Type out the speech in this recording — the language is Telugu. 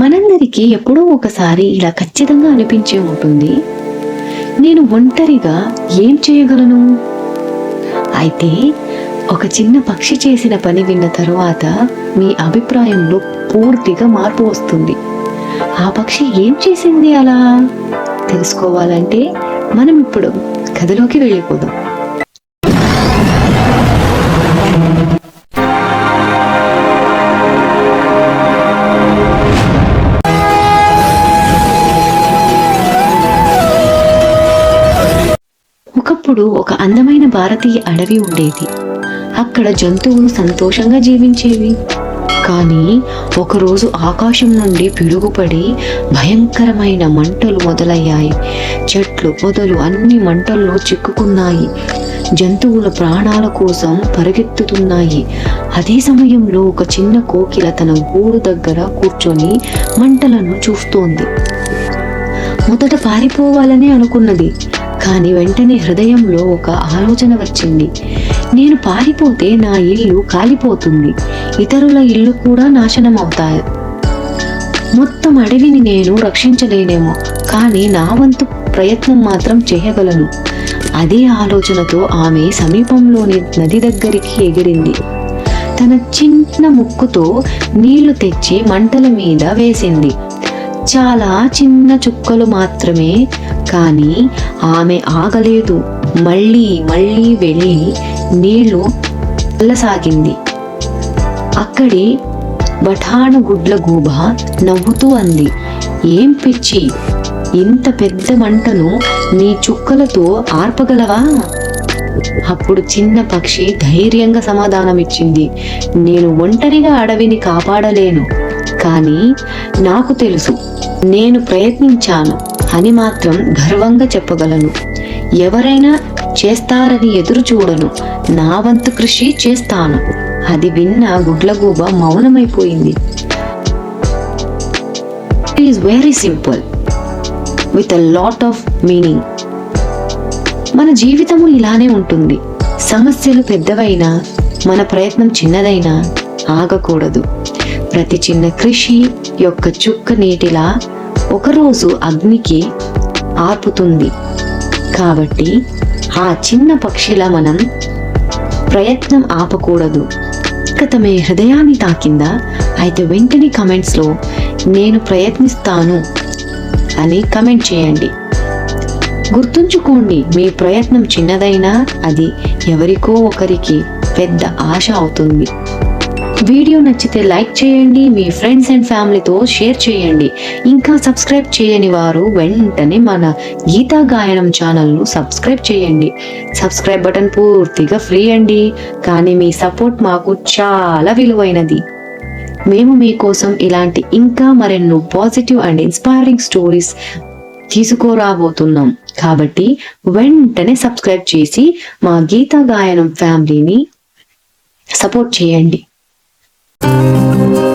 మనందరికీ ఎప్పుడో ఒకసారి ఇలా ఖచ్చితంగా అనిపించే ఉంటుంది. నేను ఒంటరిగా ఏం చేయగలను? అయితే ఒక చిన్న పక్షి చేసిన పని విన్న తరువాత మీ అభిప్రాయంలో పూర్తిగా మార్పు వస్తుంది. ఆ పక్షి ఏం చేసింది అలా? తెలుసుకోవాలంటే మనం ఇప్పుడు కథలోకి వెళ్ళిపోదాం. ఒకప్పుడు ఒక అందమైన భారతీయ అడవి ఉండేది. అక్కడ జంతువులు సంతోషంగా జీవించేవి. కానీ ఒకరోజు ఆకాశం నుండి పిడుగుపడి భయంకరమైన మంటలు మొదలయ్యాయి. చెట్లు పొదలు అన్ని మంటల్లో చిక్కుకున్నాయి. జంతువుల ప్రాణాల కోసం పరిగెత్తుతున్నాయి. అదే సమయంలో ఒక చిన్న కోకిల తన గూడు దగ్గర కూర్చొని మంటలను చూస్తోంది. మొదట పారిపోవాలని అనుకున్నది. కానీ వెంటనే హృదయంలో ఒక ఆలోచన వచ్చింది. నేను పారిపోతే నా ఇల్లు కాలిపోతుంది. ఇతరుల ఇల్లు కూడా నాశనం అవుతాయి. మొత్తం అడవిని నేను రక్షించలేనేమో కానీ నా వంతు ప్రయత్నం మాత్రం చేయగలను. అదే ఆలోచనతో ఆమె సమీపంలోని నది దగ్గరికి ఎగిరింది. తన చిన్న ముక్కుతో నీళ్ళు తెచ్చి మంటల మీద వేసింది. చాలా చిన్న చుక్కలు మాత్రమే కానీ ఆమె ఆగలేదు. మళ్ళీ మళ్ళీ వెళ్ళి నీళ్ళు వెళ్ళసాగింది అక్కడి బఠాను గుడ్ల గూబ నవ్వుతూ అంది. ఏం పిచ్చి? ఇంత పెద్ద మంటను నీ చుక్కలతో ఆర్పగలవా? అప్పుడు చిన్న పక్షి ధైర్యంగా సమాధానమిచ్చింది. నేను ఒంటరిగా అడవిని కాపాడలేను. కానీ నాకు తెలుసు నేను ప్రయత్నించాను. అని మాత్రం గర్వంగా చెప్పగలను. ఎవరైనా చేస్తారని ఎదురు చూడను. నా వంతు కృషి చేస్తాను. అది విన్న గుడ్లగూబ మౌనమైపోయింది. Is very simple with a lot of meaning మన జీవితము ఇలానే ఉంటుంది. సమస్యలు పెద్దవైనా మన ప్రయత్నం చిన్నదైనా ఆగకూడదు. ప్రతి చిన్న కృషి యొక్క చుక్క నీటిలా ఒకరోజు అగ్నికి ఆపుతుంది. కాబట్టి ఆ చిన్న పక్షిలా మనం ప్రయత్నం ఆపకూడదు. ఇక మీ హృదయాన్ని తాకిందా? అయితే వెంటనే కమెంట్స్లో నేను ప్రయత్నిస్తాను అని కమెంట్ చేయండి. గుర్తుంచుకోండి మీ ప్రయత్నం చిన్నదైనా అది ఎవరికో ఒకరికి పెద్ద ఆశ అవుతుంది. వీడియో నచ్చితే లైక్ చేయండి మీ ఫ్రెండ్స్ అండ్ ఫ్యామిలీతో షేర్ చేయండి. ఇంకా సబ్స్క్రైబ్ చేయని వారు వెంటనే మన గీతా గాయనం ఛానల్ను సబ్స్క్రైబ్ చేయండి. సబ్స్క్రైబ్ బటన్ పూర్తిగా ఫ్రీ అండి. కానీ మీ సపోర్ట్ మాకు చాలా విలువైనది. మేము మీకోసం ఇలాంటి ఇంకా మరెన్నో పాజిటివ్ అండ్ ఇన్స్పైరింగ్ స్టోరీస్ తీసుకురాబోతున్నాం. కాబట్టి వెంటనే సబ్స్క్రైబ్ చేసి మా గీతా గాయనం ఫ్యామిలీని సపోర్ట్ చేయండి. Música